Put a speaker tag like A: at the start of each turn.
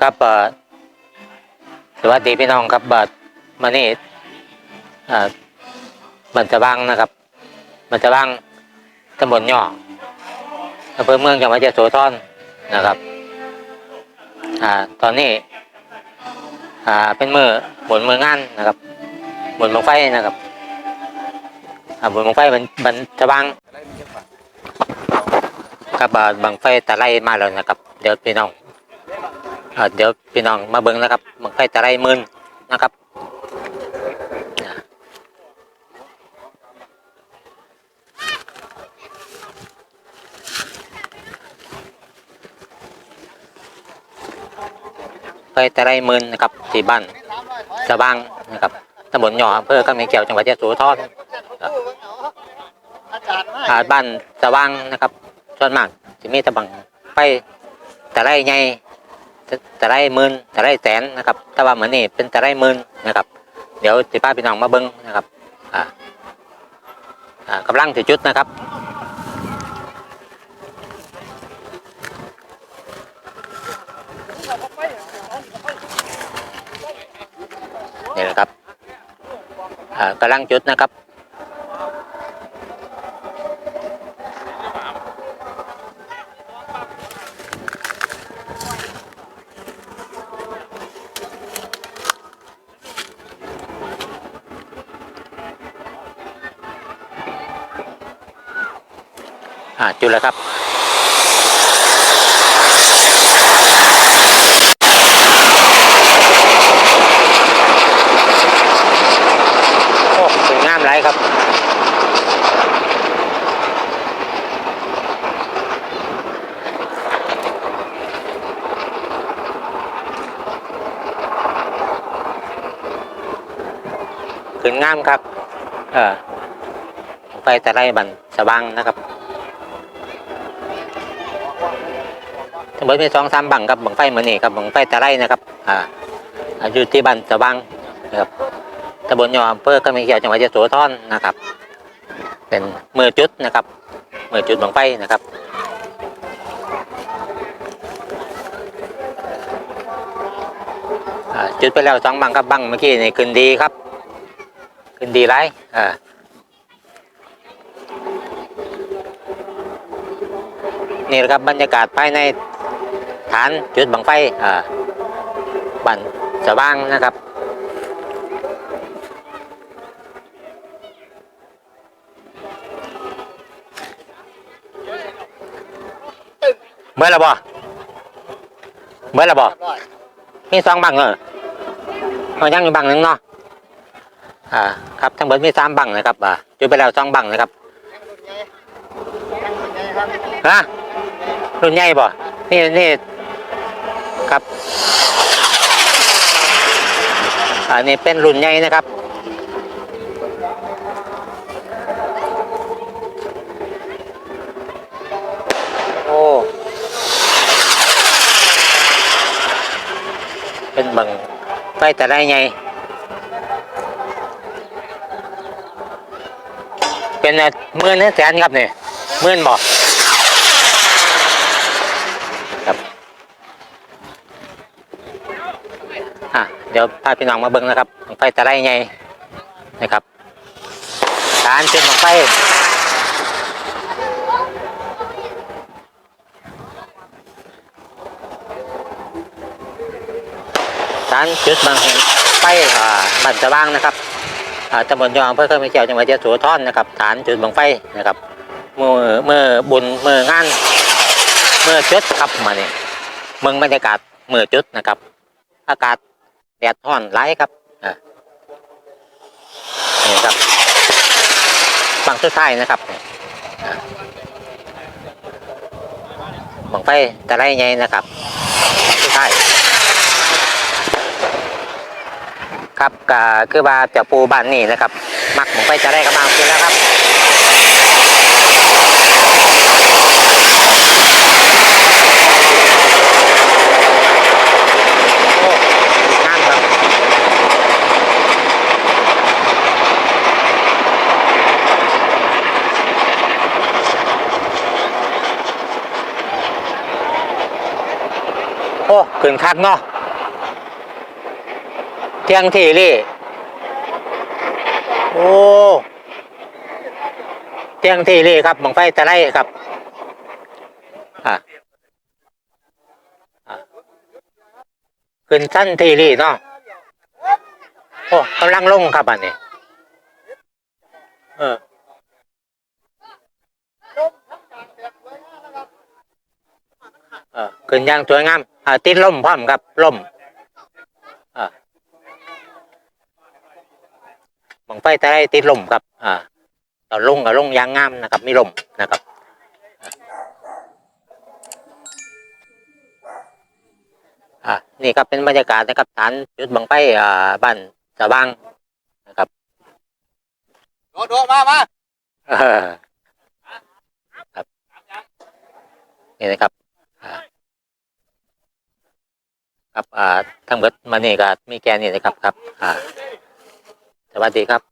A: ครับเอ่อสวัสดีพี่น้องครับบัดมานี่อ่าบันจะบังนะครับบันจะบังตำบลย่ออำเภอเมืองจังหวัดยะโสธรนะครับอ่าตอนนี้อ่าเป็นมือบุญมืองานนะครับบุญบังไฟนะครับอ่าบุญบังไฟบันบันจะบังกับบาดบังไฟตะไลมาแล้วนะครับ เดี๋ยวพี่น้อง เดี๋ยวพี่น้องมาเบิ่งนะครับบังไฟตะไลมื่นนะครับอ่าไฟตะไลมื่นนะครับที่บ้านสะบางนะครับตำบลหย่ออำเภอกำแพงแก้วจังหวัดยะโสธร
B: อาจารย์มา
A: อ่าบ้านสะบางนะครับส่วนมากจะมีตะบังไฟตะไลใหญ่ ตะไลหมื่นตะไลแสนนะครับแต่ว่าเหมือนนี่เป็นตะไลหมื่นนะครับ เดี๋ยวสิพาพี่น้องมาเบิ้งนะครับอ่าอ่ากำลังถือจุดนะครับนี่แหละครับอ่ากำลังจุดนะครับ อ่าจุดแล้วครับ โอ้สวยงามไรครับขึ้นงามครับ เออไปแต่ไรบันสะบังนะครับ ทั้งหมดมีสองสามบังครับบังไฟเหมือนนี่ครับบังไฟตะไลนะครับอ่าอยู่ที่บ้านสะบังนะครับตำบลยออำเภอกำแพงแก้วจังหวัดยะโสธรนะครับ เป็นมือจุดนะครับมือจุดบังไฟนะครับจุดไปแล้วสองบังครับบังเมื่อกี้นี่ขึ้นดีครับขึ้นดีไรอ่านี่แหละครับบรรยากาศภายใน ฐานจุดบังไฟอ่าบันสว่างนะครับเมื่อไรบ่เมื่อไรบ่มีสองบังเออเอายังอยู่บังหนึ่งเนาะอ่าครับทั้งหมดมีสามบังนะครับอ่าจุดไปแล้วสองบังนะครับ
B: ยังรุ่นใหญ่ยังรุ่นใหญ่
A: นใหญ่บ่ ครับ อันนี้เป็นรุ่นใหญ่นะครับ โอ้ เป็นบังไฟแต่ได้ไงเป็นอะหมื่นหรือแสนครับเนี่ยหมื่นบ่ครับอะ เดี๋ยวพาพี่น้องมาเบิ่งนะครับบังไฟตะไลไงนะครับการจุดบังไฟการจุดบังไฟอ่าบันสว่างนะครับอ่าตำบลยองอำเภอเขื่อนแม่แก้วจังหวัดยะโสธรนะครับฐานจุดบังไฟนะครับเมื่อเมื่อบุญเมื่องานเมื่อจุดครับมาเนี่ยเมืองบรรยากาศเมื่อจุดนะครับ อากาศ แดดร้อนร้ายครับอ่านี่ครับฝั่งสุดท้ายนะครับอ่าบังไฟตะไลไงนะครับฝั่งสุดท้ายครับก็คือว่าเจ้าปูบ้านนี่นะครับ มักบังไฟตะไลก็มากินแล้วครับ ขึ้นคักเนาะเที่ยงทีลี่โอ้เที่ยงทีลี่ครับบังไฟตะไลครับอะขึ้นสั้นทีลี่เนาะโอ้กำลังลงครับอันนี้เออ ออขึ้นอย่างสวยงามอ่าติดล่มพร้อมครับล่มอ่าบังไฟแต่ได้ติดล่มครับ อ่าตอนลงกับลงอยางงามนะครับมีล่มนะครับอ่านี่ครับเป็นบรรยากาศนะครับฐานจุดบังไฟอ่าบ้านสะบางนะครับ
B: โดดโดดมามา
A: เออครับนี่นะครับอ่า ครับอ่าทั้งหมดมานี่ก็มีแกนี่นะครับครับอ่าสวัสดีครับ